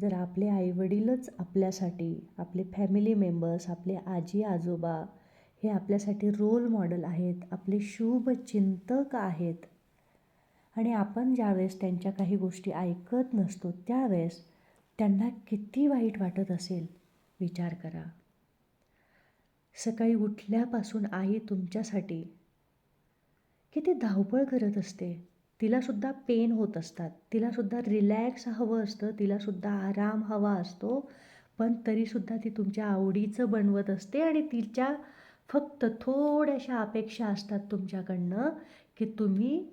जर आपले आईवडीलच आपल्यासाठी आपले फॅमिली मेंबर्स आपले आजी आजोबा हे आपल्यासाठी रोल मॉडेल आहेत आपले शुभचिंतक आहेत आणि आपण ज्यावेळेस त्यांच्या काही गोष्टी ऐकत नसतो त्यावेळेस त्यांना किती वाईट वाटत असेल विचार करा. सकाळी उठल्यापासून आई तुमच्यासाठी किती धावपळ करत असते. तिलासुद्धा पेन होत असतात. तिलासुद्धा रिलॅक्स हवं असतं. तिलासुद्धा आराम हवा असतो. पण तरीसुद्धा ती तुमच्या आवडीचं बनवत असते आणि तिच्या फक्त थोड्याशा अपेक्षा असतात तुमच्याकडनं की तुम्ही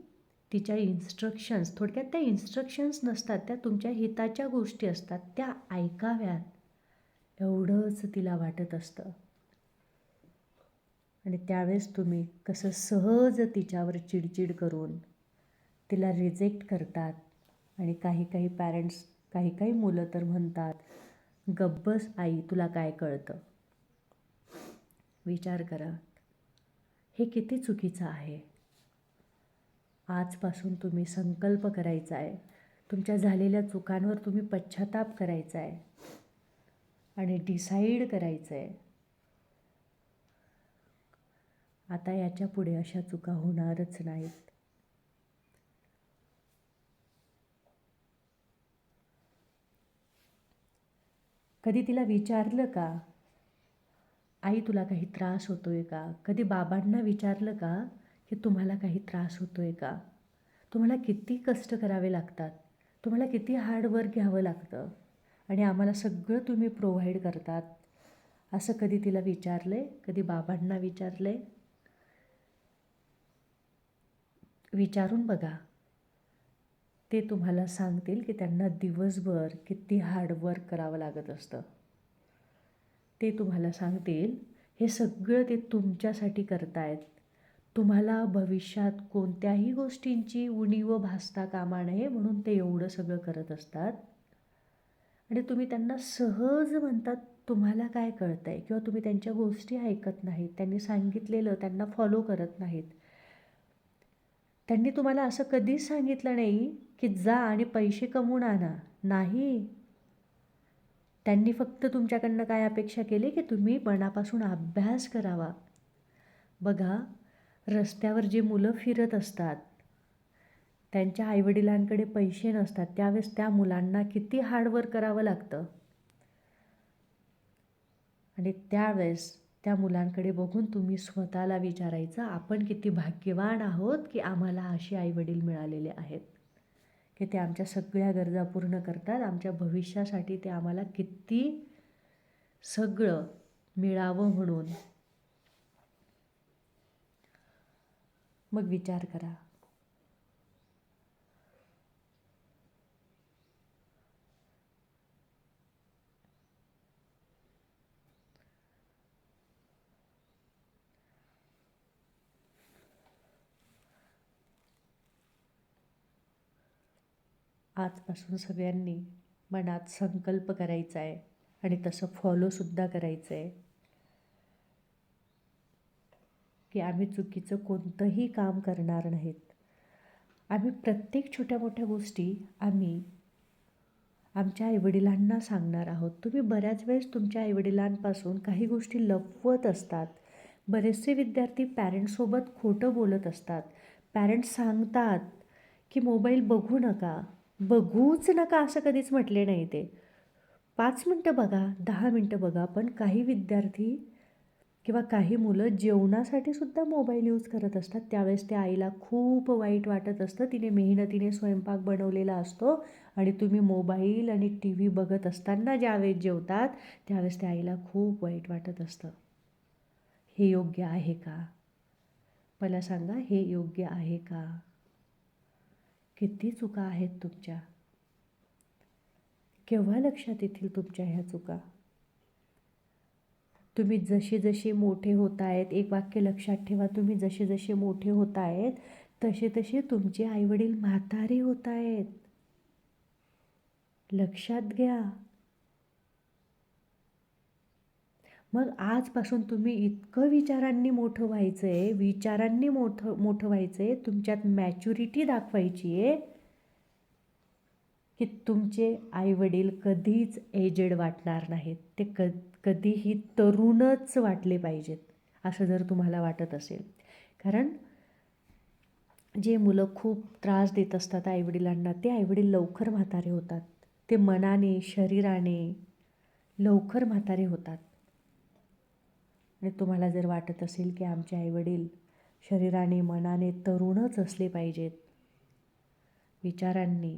तिच्या इन्स्ट्रक्शन्स थोडक्यात त्या इन्स्ट्रक्शन्स नसतात त्या तुमच्या हिताच्या गोष्टी असतात त्या ऐकाव्यात. एवढंच तिला वाटत असतं. आणि त्यावेळेस तुम्ही कसं सहज तिच्यावर चिडचिड करून तिला रिजेक्ट करतात. आणि काही काही पॅरेंट्स काही काही मुलं तर म्हणतात गब्बस आई तुला काय कळतं? विचार करा. हे किती चुकीचं आहे. आजपासून तुम्ही संकल्प करायचा आहे तुमच्या झालेल्या चुकांवर तुम्ही पश्चाताप करायचा आहे आणि डिसाईड करायचं आहे आता याच्यापुढे अशा चुका होणारच नाहीत. कधी तिला विचारलं का आई तुला काही त्रास होतो आहे का? कधी बाबांना विचारलं का की तुम्हाला काही त्रास होतो आहे का? तुम्हाला किती कष्ट करावे लागतात तुम्हाला किती हार्डवर्क घ्यावं लागतं आणि आम्हाला सगळं तुम्ही प्रोव्हाइड करतात. असं कधी तिला विचारलं आहे कधी बाबांना विचारलं आहे विचारून बघा. ते तुम्हाला सांगतील की त्यांना दिवसभर किती हार्डवर्क करावं लागत असतं. ते तुम्हाला सांगतील हे सगळं ते तुमच्यासाठी करतायत. तुम्हाला भविष्यात कोणत्याही गोष्टींची उणीव भासता कामा नये म्हणून ते एवढं सगळं करत असतात. आणि तुम्ही त्यांना सहज म्हणतात तुम्हाला काय कळतं आहे किंवा तुम्ही त्यांच्या गोष्टी ऐकत नाहीत त्यांनी सांगितलेलं त्यांना फॉलो करत नाहीत. त्यांनी तुम्हाला असं कधीच सांगितलं नाही की जा आणि पैसे कमवून आणा. नाही. त्यांनी फक्त तुमच्याकडनं काय अपेक्षा केली की तुम्ही मनापासून अभ्यास करावा. बघा रस्त्यावर जे मुलं फिरत असतात त्यांच्या आईवडिलांकडे पैसे नसतात त्यावेळेस त्या मुलांना किती हार्डवर्क करावं लागतं? आणि त्यावेळेस त्या मुलांकडे बघून तुम्ही स्वतःला विचारायचं आपण किती भाग्यवान आहोत की आम्हाला अशी आईवडील मिळालेले आहेत. की ते आमच्या सगळ्या गरजा पूर्ण करतात आमच्या भविष्यासाठी ते आम्हाला किती सगळं मिळावं म्हणून. मग विचार करा. आजपासून सगळ्यांनी मनात संकल्प करायचा आहे आणि तसं फॉलोसुद्धा करायचं आहे की आम्ही चुकीचं कोणतंही काम करणार नाहीत. आम्ही प्रत्येक छोट्या मोठ्या गोष्टी आम्ही आमच्या आईवडिलांना सांगणार आहोत. तुम्ही बऱ्याच वेळेस तुमच्या आईवडिलांपासून काही गोष्टी लपवत असतात. बरेचसे विद्यार्थी पॅरेंट्ससोबत खोटं बोलत असतात. पॅरेंट्स सांगतात की मोबाईल बघू नका. बघूच नका असं कधीच म्हटले नाही ते. पाच मिनटं बघा दहा मिनटं बघा पण काही विद्यार्थी किंवा काही मुलं जेवणासाठी सुद्धा मोबाईल यूज करत असतात. त्यावेळेस त्या आईला खूप वाईट वाटत असतं. तिने मेहनतीने स्वयंपाक बनवलेला असतो आणि तुम्ही मोबाईल आणि टी व्ही बघत असताना ज्यावेळेस जेवतात त्यावेळेस त्या आईला खूप वाईट वाटत असतं. हे योग्य आहे का? मला सांगा हे योग्य आहे का? किती चुका आहेत तुमच्या? केव्हा लक्षात येतील तुमच्या ह्या चुका? तुम्ही जसे जसे मोठे होत आहेत एक वाक्य लक्षात ठेवा तुम्ही जसे जसे मोठे होत आहेत तसे तसे तुमचे आईवडील म्हातारे होत आहेत लक्षात घ्या. मग आजपासून तुम्ही इतकं विचारांनी मोठं व्हायचं आहे विचारांनी मोठं मोठं व्हायचं आहे तुमच्यात मॅच्युरिटी दाखवायची आहे की तुमचे आईवडील कधीच एजेड वाटणार नाहीत. ते क कधीही तरुणच वाटले पाहिजेत असं जर तुम्हाला वाटत असेल. कारण जे मुलं खूप त्रास देत असतात आईवडिलांना ते आईवडील लवकर म्हातारे होतात. ते मनाने शरीराने लवकर म्हातारे होतात. आणि तुम्हाला जर वाटत असेल की आमचे आईवडील शरीराने मनाने तरुणच असले पाहिजेत विचारांनी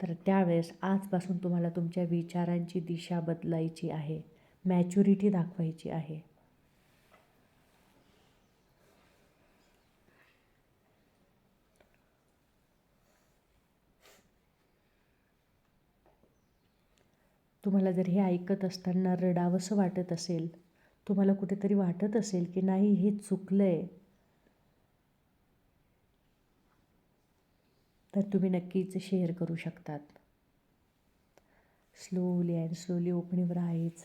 तर त्यावेळेस आजपासून तुम्हाला तुमच्या विचारांची दिशा बदलायची आहे मॅच्युरिटी दाखवायची आहे. तुम्हाला जर हे ऐकत असताना रडावंसं वाटत असेल तुम्हाला कुठेतरी वाटत असेल की नाही हे चुकलं आहे तर तुम्ही नक्कीच शेअर करू शकतात. स्लोली अँड स्लोली ओपन आहेच